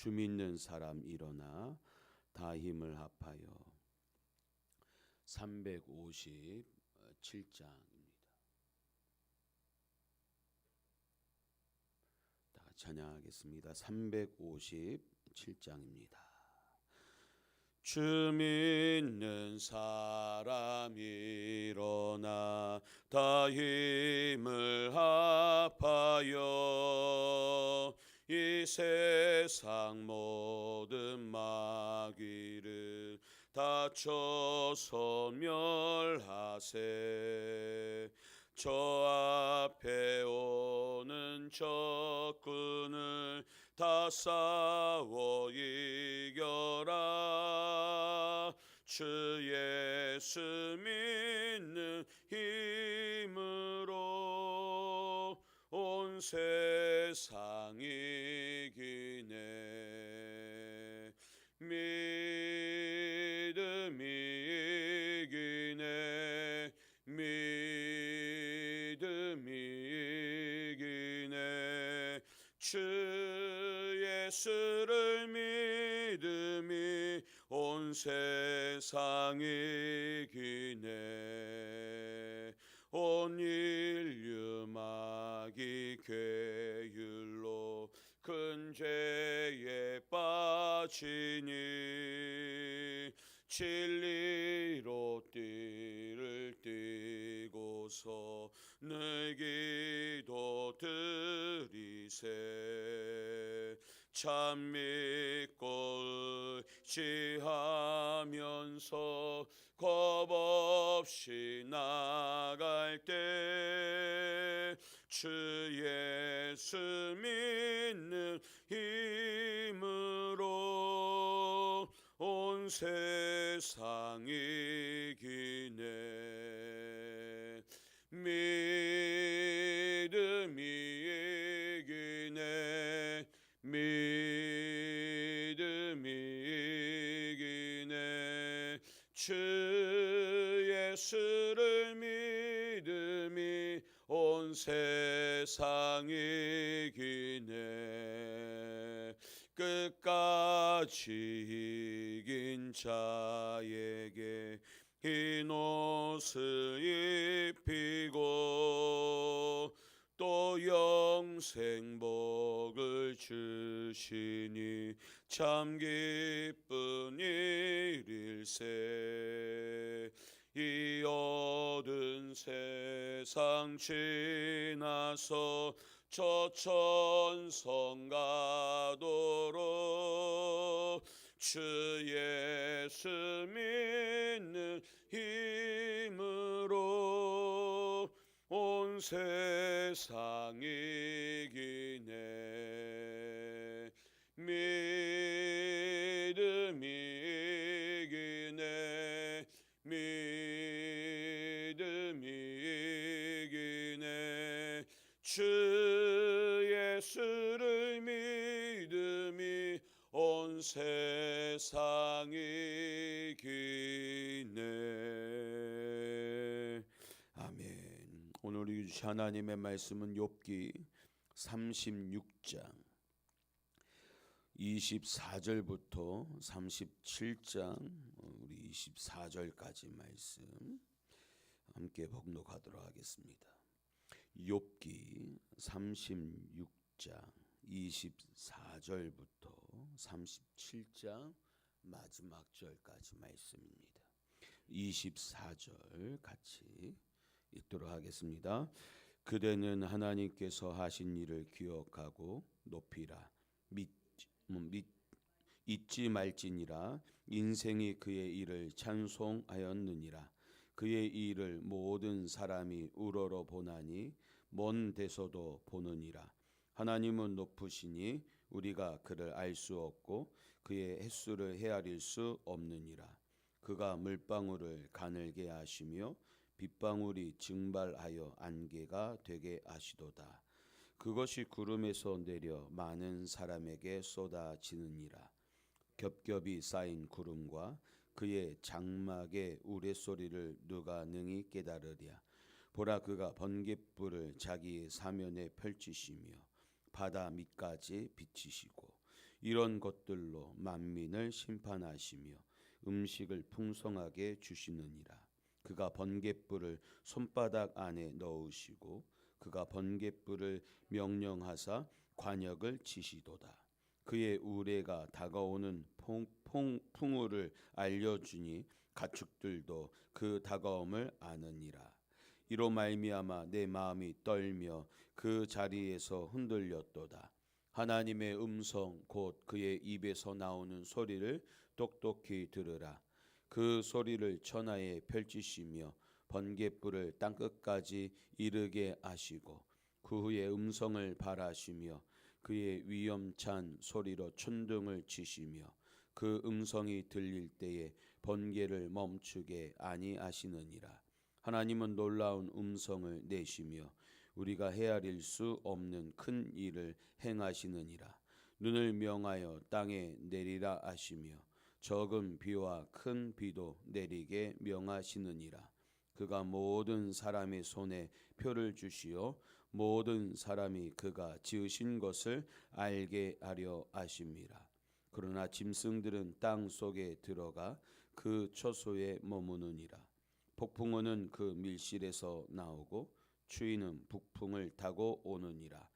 주 믿는 사람 일어나 다 힘을 합하여 357장입니다. 다 찬양하겠습니다. 357장입니다. 주 믿는 사람 일어나 다 힘을 합하여 이 세상 모든 마귀를 다쳐 소멸하세. 저 앞에 오는 적군을 다 싸워 이겨라. 주 예수 믿는 힘으로 온 세상 이기네. 믿음이 이기네. 믿음이 이기네. 주 예수를 믿음이 온 세상 이기네 빠지니 진리로 띠를 띠고서 늘 기도 드리세. 참 믿고 의지하면서 겁없이 나갈 때 주 예수 믿 세상 이기네. 믿음이 이기네. 믿음이 이기네. 주 예수를 믿음이 온 세상 이기네. 끝까지 자에게 흰 옷을 입히고 또 영생복을 주시니 참 기쁜 일일세. 이 어두운 세상 지나서 저 천성 가도록 주 예수 믿는 힘으로 온 세상 이기네. 믿음이 이기네. 믿음이 이기네. 주 예수를 믿음이 온 세상 이 기네. 아멘. 오늘 주신 하나님의 말씀은 욥기 36장. 24절부터 37장 우리 24절까지 말씀 함께 복록하도록 하겠습니다. 욥기 36장 24절부터 37장 마지막 절까지 말씀입니다. 24절 같이 읽도록 하겠습니다. 그대는 하나님께서 하신 일을 기억하고 높이라 믿, 믿 잊지 말지니라 인생이 그의 일을 찬송하였느니라 그의 일을 모든 사람이 우러러 보나니 먼 데서도 보느니라 하나님은 높으시니 우리가 그를 알 수 없고 그의 횟수를 헤아릴 수 없느니라. 그가 물방울을 가늘게 하시며 빗방울이 증발하여 안개가 되게 하시도다. 그것이 구름에서 내려 많은 사람에게 쏟아지느니라. 겹겹이 쌓인 구름과 그의 장막의 우레소리를 누가 능히 깨달으랴. 보라 그가 번갯불을 자기 사면에 펼치시며 바다 밑까지 비치시고 이런 것들로 만민을 심판하시며 음식을 풍성하게 주시느니라 그가 번갯불을 손바닥 안에 넣으시고 그가 번갯불을 명령하사 관역을 치시도다 그의 우레가 다가오는 풍, 풍, 풍우를 알려주니 가축들도 그 다가옴을 아느니라. 이로 말미암아 내 마음이 떨며 그 자리에서 흔들렸도다. 하나님의 음성 곧 그의 입에서 나오는 소리를 똑똑히 들으라. 그 소리를 천하에 펼치시며 번갯불을 땅 끝까지 이르게 하시고 그 후에 음성을 발하시며 그의 위엄찬 소리로 천둥을 치시며 그 음성이 들릴 때에 번개를 멈추게 아니하시느니라 하나님은 놀라운 음성을 내시며 우리가 헤아릴 수 없는 큰 일을 행하시느니라 눈을 명하여 땅에 내리라 하시며 적은 비와 큰 비도 내리게 명하시느니라 그가 모든 사람의 손에 표를 주시어 모든 사람이 그가 지으신 것을 알게 하려 하심이라. 그러나 짐승들은 땅 속에 들어가 그 처소에 머무느니라. 폭풍우는 그 밀실에서 나오고 추위는 북풍을 타고 오느니라.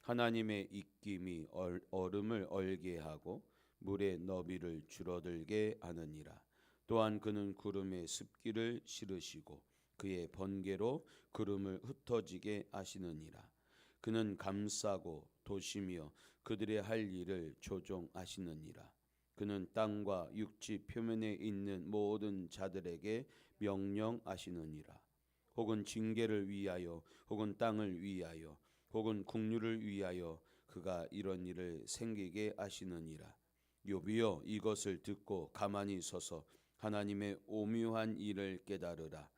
하나님의 입김이 얼음을 얼게 하고 물의 너비를 줄어들게 하느니라. 또한 그는 구름에 습기를 실으시고 그의 번개로 구름을 흩어지게 하시느니라. 그는 감싸고 도시며 그들의 할 일을 조종하시느니라. 그는 땅과 육지 표면에 있는 모든 자들에게 명령하시느니라. 혹은 징계를 위하여 혹은 땅을 위하여 혹은 국류를 위하여 그가 이런 일을 생기게 하시느니라. 요비여 이것을 듣고 가만히 서서 하나님의 오묘한 일을 깨달으라.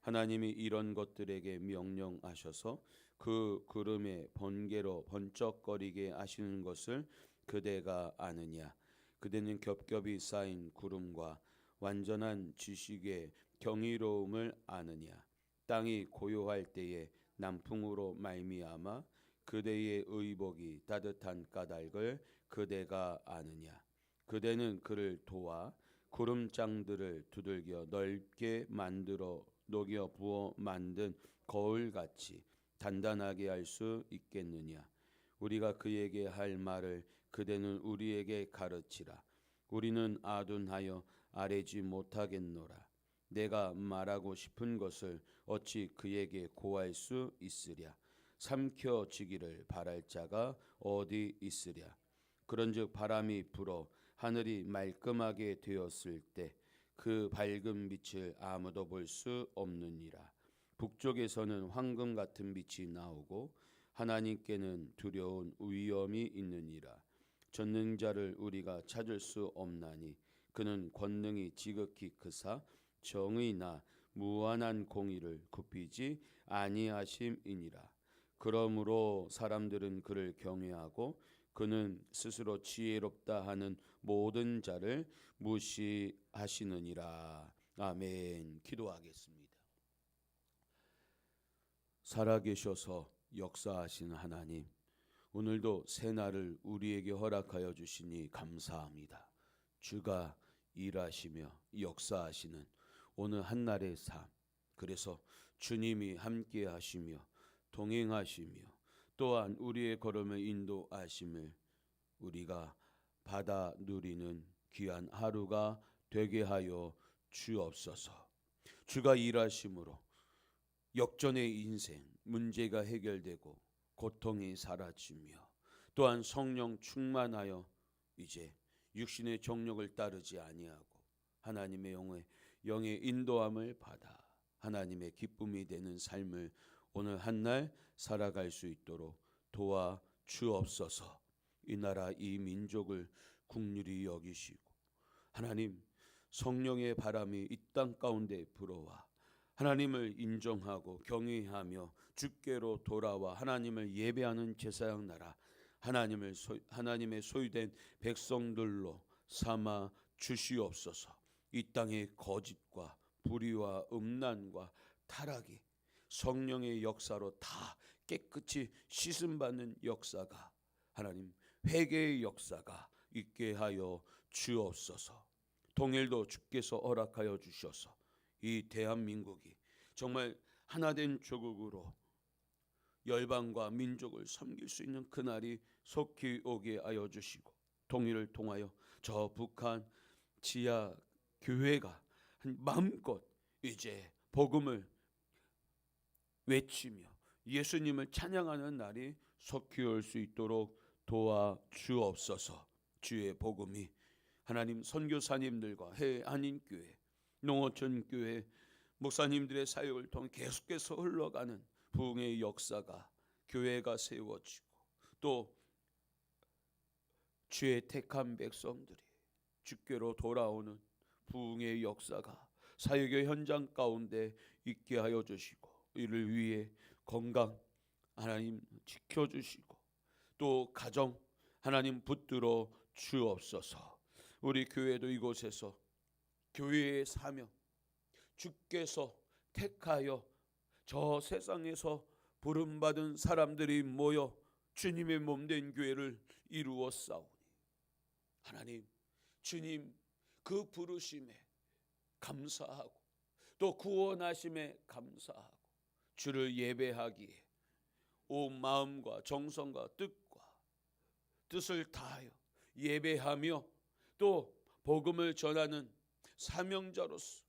하나님이 이런 것들에게 명령하셔서 그 구름의 번개로 번쩍거리게 하시는 것을 그대가 아느냐 그대는 겹겹이 쌓인 구름과 완전한 지식의 경이로움을 아느냐. 땅이 고요할 때에 남풍으로 말미암아 그대의 의복이 따뜻한 까닭을 그대가 아느냐. 그대는 그를 도와 구름장들을 두들겨 넓게 만들어 녹여 부어 만든 거울같이 단단하게 할 수 있겠느냐. 우리가 그에게 할 말을 그대는 우리에게 가르치라 우리는 아둔하여 아뢰지 못하겠노라 내가 말하고 싶은 것을 어찌 그에게 고할 수 있으랴 삼켜지기를 바랄 자가 어디 있으랴 그런즉 바람이 불어 하늘이 말끔하게 되었을 때 그 밝은 빛을 아무도 볼 수 없느니라. 북쪽에서는 황금 같은 빛이 나오고 하나님께는 두려운 위엄이 있느니라. 전능자를 우리가 찾을 수 없나니 그는 권능이 지극히 크사 정의나 무한한 공의를 굽히지 아니하심이니라. 그러므로 사람들은 그를 경외하고 그는 스스로 지혜롭다 하는 모든 자를 무시하시느니라. 아멘. 기도하겠습니다. 살아계셔서 역사하시는 하나님, 오늘도 새 날을 우리에게 허락하여 주시니 감사합니다. 주가 일하시며 역사하시는 오늘 한 날의 삶, 그래서 주님이 함께 하시며 동행하시며 또한 우리의 걸음을 인도하심을 우리가 받아 누리는 귀한 하루가 되게 하여 주옵소서. 주가 일하심으로 역전의 인생 문제가 해결되고 고통이 사라지며 또한 성령 충만하여 이제 육신의 정욕을 따르지 아니하고 하나님의 영의 영의 인도함을 받아 하나님의 기쁨이 되는 삶을 오늘 한날 살아갈 수 있도록 도와 주옵소서. 이 나라 이 민족을 국률이 여기시고 하나님 성령의 바람이 이 땅 가운데 불어와 하나님을 인정하고 경외하며 주께로 돌아와 하나님을 예배하는 제사장 나라 하나님을 소, 하나님의 소유된 백성들로 삼아 주시옵소서. 이 땅의 거짓과 불의와 음란과 타락이 성령의 역사로 다 깨끗이 씻음 받는 역사가 하나님 회개의 역사가 있게 하여 주옵소서. 통일도 주께서 허락하여 주셔서 이 대한민국이 정말 하나된 조국으로 열방과 민족을 섬길 수 있는 그날이 속히 오게 하여 주시고 통일을 통하여 저 북한 지하 교회가 마음껏 이제 복음을 외치며 예수님을 찬양하는 날이 속히 올 수 있도록 도와 주옵소서. 주의 복음이 하나님 선교사님들과 해 한인 교회, 농어촌 교회 목사님들의 사역을 통해 계속해서 흘러가는 부흥의 역사가 교회가 세워지고 또 주의 택한 백성들이 주께로 돌아오는 부흥의 역사가 사역의 현장 가운데 있게 하여 주시고 이를 위해 건강 하나님 지켜 주시고 또 가정 하나님 붙들어 주옵소서. 우리 교회도 이곳에서 교회의 사명 주께서 택하여 저 세상에서 부름받은 사람들이 모여 주님의 몸된 교회를 이루어 싸우니. 하나님 주님 그 부르심에 감사하고 또 구원하심에 감사하고 주를 예배하기에 온 마음과 정성과 뜻과 뜻을 다하여 예배하며 또 복음을 전하는 사명자로서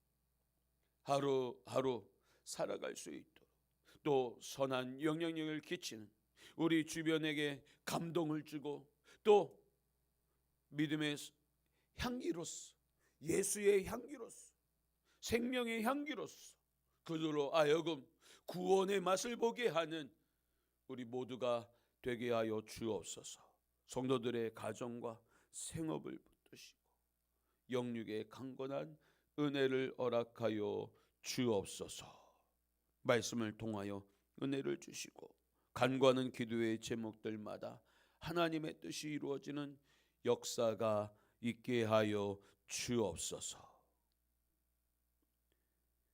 하루하루 살아갈 수 있도록 또 선한 영향력을 끼치는 우리 주변에게 감동을 주고 또 믿음의 향기로서 예수의 향기로서 생명의 향기로서 그들로 하여금 구원의 맛을 보게 하는 우리 모두가 되게 하여 주옵소서. 성도들의 가정과 생업을 붙드시고 영육의 강건한 은혜를 허락하여 주옵소서. 말씀을 통하여 은혜를 주시고 간과하는 기도의 제목들마다 하나님의 뜻이 이루어지는 역사가 있게 하여 주옵소서.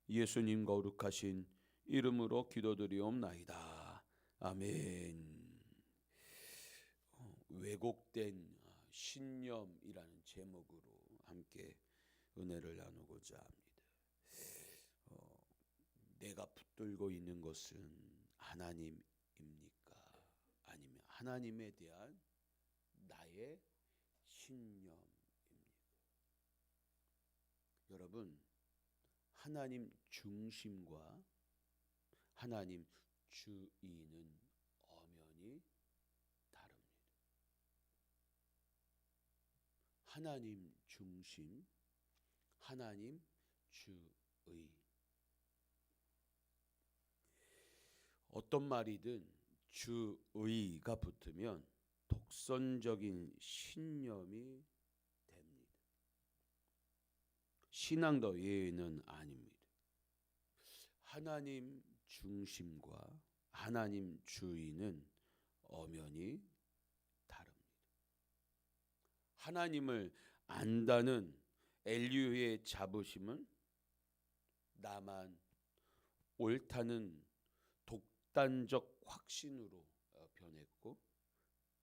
예수님 거룩하신 이름으로 기도드리옵나이다. 아멘. 어, 왜곡된 신념이라는 제목으로 함께 은혜를 나누고자 합니다. 어, 내가 붙들고 있는 것은 하나님입니까? 아니면 하나님에 대한 나의 신념입니까? 여러분, 하나님 중심과 하나님 주의는 엄연히 다릅니다. 하나님 중심, 하나님 주의. 어떤 말이든 주의가 붙으면 독선적인 신념이 됩니다. 신앙도 예외는 아닙니다. 하나님 중심과 하나님 주의는 엄연히. 하나님을 안다는 엘리오의 자부심은 나만 옳다는 독단적 확신으로 어, 변했고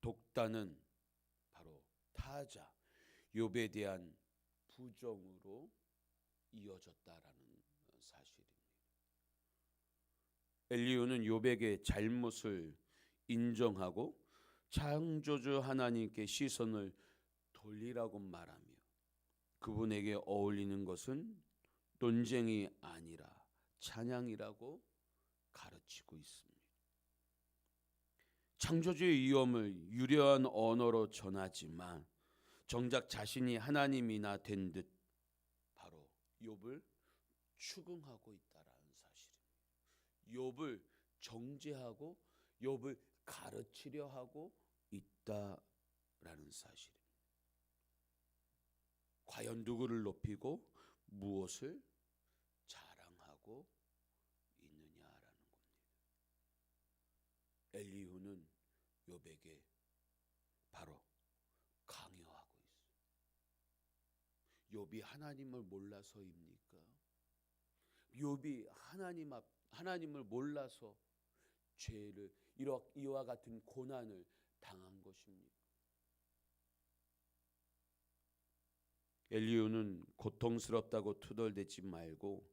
독단은 바로 타자 욥에 대한 부정으로 이어졌다라는 사실입니다. 엘리오는 욥에게 잘못을 인정하고 창조주 하나님께 시선을 돌리라고 말하며 그분에게 어울리는 것은 논쟁이 아니라 찬양이라고 가르치고 있습니다. 창조주의 위엄을 유려한 언어로 전하지만 정작 자신이 하나님이나 된 듯 바로 욥을 추궁하고 있다라는 사실입니다. 욥을 정죄하고 욥을 가르치려 하고 있다라는 사실입니다. 과연 누구를 높이고 무엇을 자랑하고 있느냐라는 겁니다. 엘리후는 욥에게 바로 강요하고 있어요. 욥이 하나님을 몰라서입니까? 욥이 하나님 앞 하나님을 몰라서 죄를 이와 같은 고난을 당한 것입니까? 엘리우는 고통스럽다고 투덜대지 말고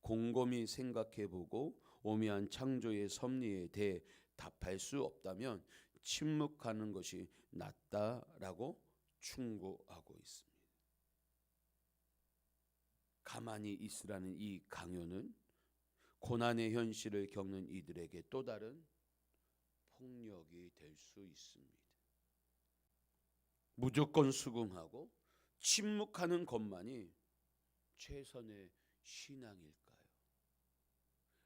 곰곰이 생각해보고 오묘한 창조의 섭리에 대해 답할 수 없다면 침묵하는 것이 낫다라고 충고하고 있습니다. 가만히 있으라는 이 강요는 고난의 현실을 겪는 이들에게 또 다른 폭력이 될 수 있습니다. 무조건 수긍하고 침묵하는 것만이 최선의 신앙일까요?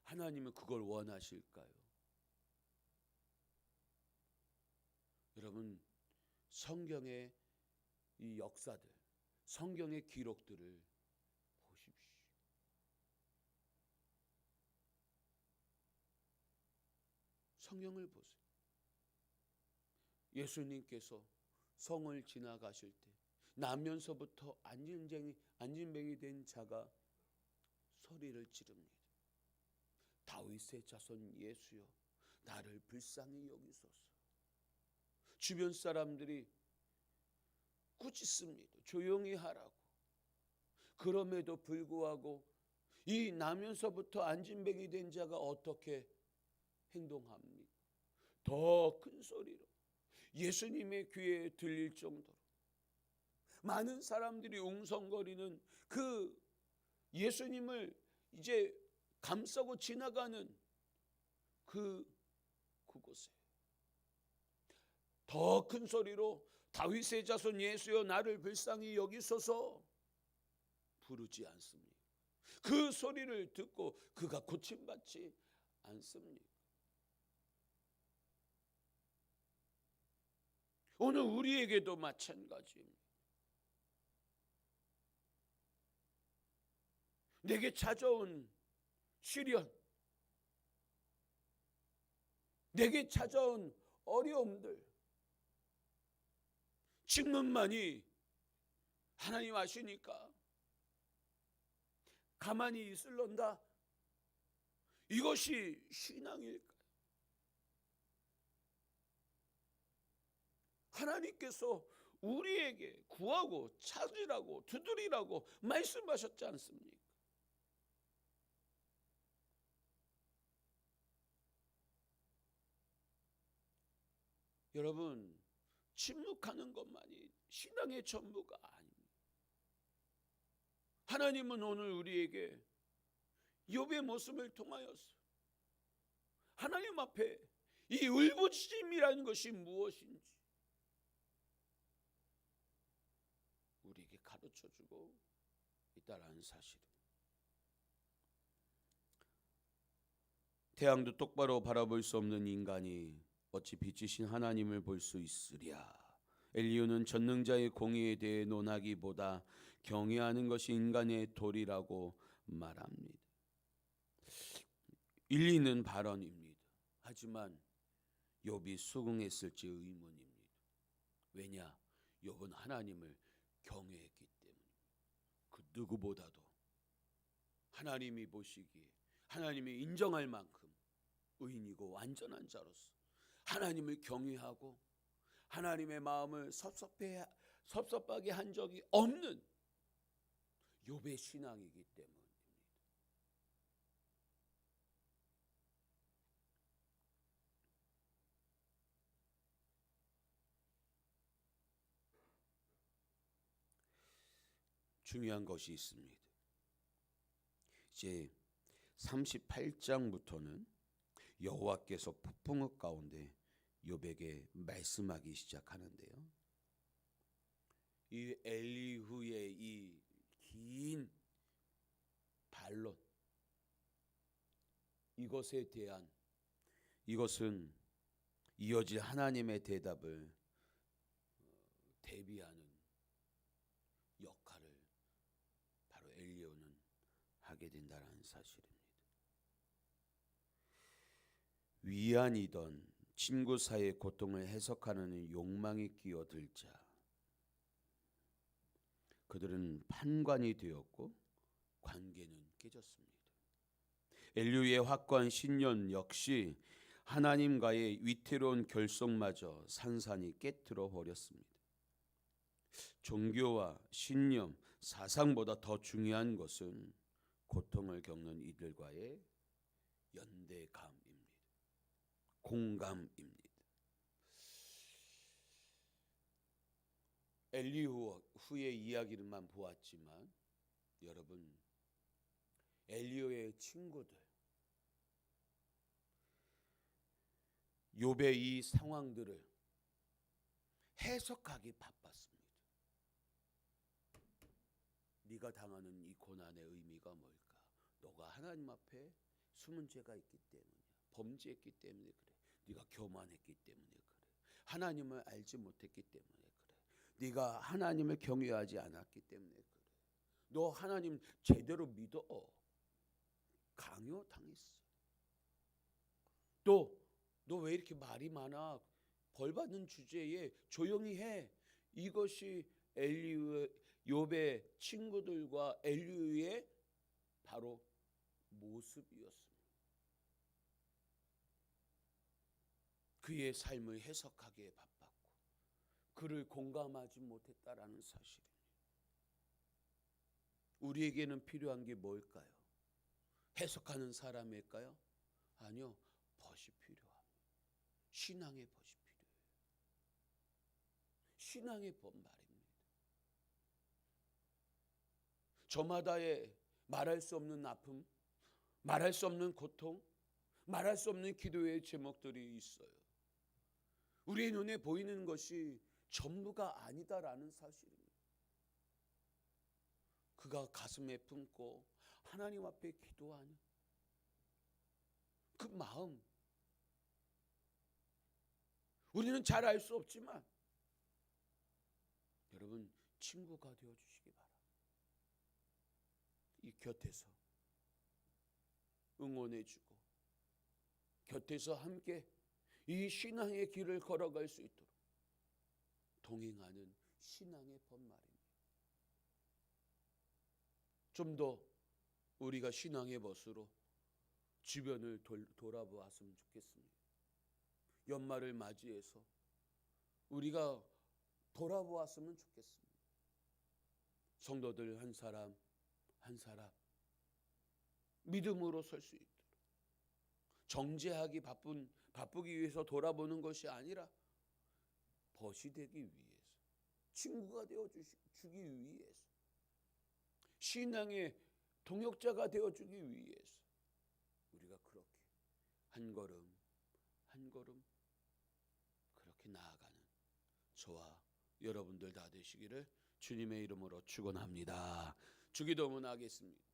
하나님은 그걸 원하실까요? 여러분 성경의 이 역사들, 성경의 기록들을 보십시오. 성경을 보세요. 예수님께서 성을 지나가실 때 나면서부터 안진쟁이 안진뱅이 된 자가 소리를 지릅니다. 다윗의 자손 예수여 나를 불쌍히 여기소서. 주변 사람들이 꾸짖습니다. 조용히 하라고. 그럼에도 불구하고 이 나면서부터 안진뱅이 된 자가 어떻게 행동합니까? 더 큰 소리로 예수님의 귀에 들릴 정도로 많은 사람들이 웅성거리는 그 예수님을 이제 감싸고 지나가는 그 그곳에 더 큰 소리로 다윗의 자손 예수여 나를 불쌍히 여기소서 부르지 않습니다. 그 소리를 듣고 그가 고침받지 않습니다. 오늘 우리에게도 마찬가지입니다. 내게 찾아온 시련, 내게 찾아온 어려움들, 직문만이 하나님 아시니까 가만히 있을런다. 이것이 신앙일까요? 하나님께서 우리에게 구하고 찾으라고 두드리라고 말씀하셨지 않습니까? 여러분 침묵하는 것만이 신앙의 전부가 아닙니다. 하나님은 오늘 우리에게 욥의 모습을 통하여서 하나님 앞에 이 울부짖음이라는 것이 무엇인지 우리에게 가르쳐 주고 있다라는 사실입니다. 태양도 똑바로 바라볼 수 없는 인간이 어찌 빛이신 하나님을 볼 수 있으랴. 엘리우는 전능자의 공의에 대해 논하기보다 경외하는 것이 인간의 도리라고 말합니다. 일리 있는 발언입니다. 하지만 욥이 수긍했을지 의문입니다. 왜냐? 욥은 하나님을 경외했기 때문에 그 누구보다도 하나님이 보시기에 하나님이 인정할 만큼 의인이고 완전한 자로서 하나님을 경외하고 하나님의 마음을 섭섭해 섭섭하게 한 적이 없는 욥의 신앙이기 때문입니다. 중요한 것이 있습니다. 이제 38장부터는 여호와께서 폭풍읍 가운데 요백에 말씀하기 시작하는데요. 이 엘리후의 이 긴 반론 이것에 대한 이것은 이어질 하나님의 대답을 어, 대비하는 역할을 바로 엘리오는 하게 된다는 사실입니다. 위안이던 친구 사이의 고통을 해석하는 욕망이 끼어들 자 그들은 판관이 되었고 관계는 깨졌습니다. 엘류의 확고한 신념 역시 하나님과의 위태로운 결속마저 산산이 깨뜨려 버렸습니다. 종교와 신념, 사상보다 더 중요한 것은 고통을 겪는 이들과의 연대감입니다. 공감입니다. 엘리후 후의 이야기를만 보았지만 여러분 엘리오의 친구들 욥의 이 상황들을 해석하기 바빴습니다. 네가 당하는 이 고난의 의미가 뭘까? 너가 하나님 앞에 숨은 죄가 있기 때문이야. 범죄했기 때문에 그래. 네가 교만했기 때문에 그래. 하나님을 알지 못했기 때문에 그래. 네가 하나님을 경외하지 않았기 때문에 그래. 너 하나님 제대로 믿어. 강요 당했어. 또 너 왜 이렇게 말이 많아? 벌 받는 주제에 조용히 해. 이것이 엘리의 욥의 친구들과 엘리의 바로 모습이었습니다. 그의 삶을 해석하기에 바빴고 그를 공감하지 못했다라는 사실입니다. 우리에게는 필요한 게 뭘까요? 해석하는 사람일까요? 아니요. 벗이 필요합니다. 신앙의 벗이 필요해요. 신앙의 벗 말입니다. 저마다의 말할 수 없는 아픔, 말할 수 없는 고통, 말할 수 없는 기도의 제목들이 있어요. 우리의 눈에 보이는 것이 전부가 아니다라는 사실입니다. 그가 가슴에 품고 하나님 앞에 기도하는 그 마음 우리는 잘 알 수 없지만 여러분 친구가 되어 주시기 바랍니다. 이 곁에서 응원해 주고 곁에서 함께 이 신앙의 길을 걸어갈 수 있도록 동행하는 신앙의 법말입니다. 좀 더 우리가 신앙의 벗으로 주변을 돌, 돌아보았으면 좋겠습니다. 연말을 맞이해서 우리가 돌아보았으면 좋겠습니다. 성도들 한 사람 한 사람 믿음으로 설 수 있도록 정죄하기 바쁜 바쁘기 위해서 돌아보는 것이 아니라 벗이 되기 위해서 친구가 되어 주기 위해서 신앙의 동역자가 되어 주기 위해서 우리가 그렇게 한 걸음 한 걸음 그렇게 나아가는 저와 여러분들 다 되시기를 주님의 이름으로 축원합니다. 주기도문 하겠습니다.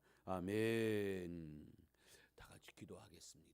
아멘. 다 같이 기도하겠습니다.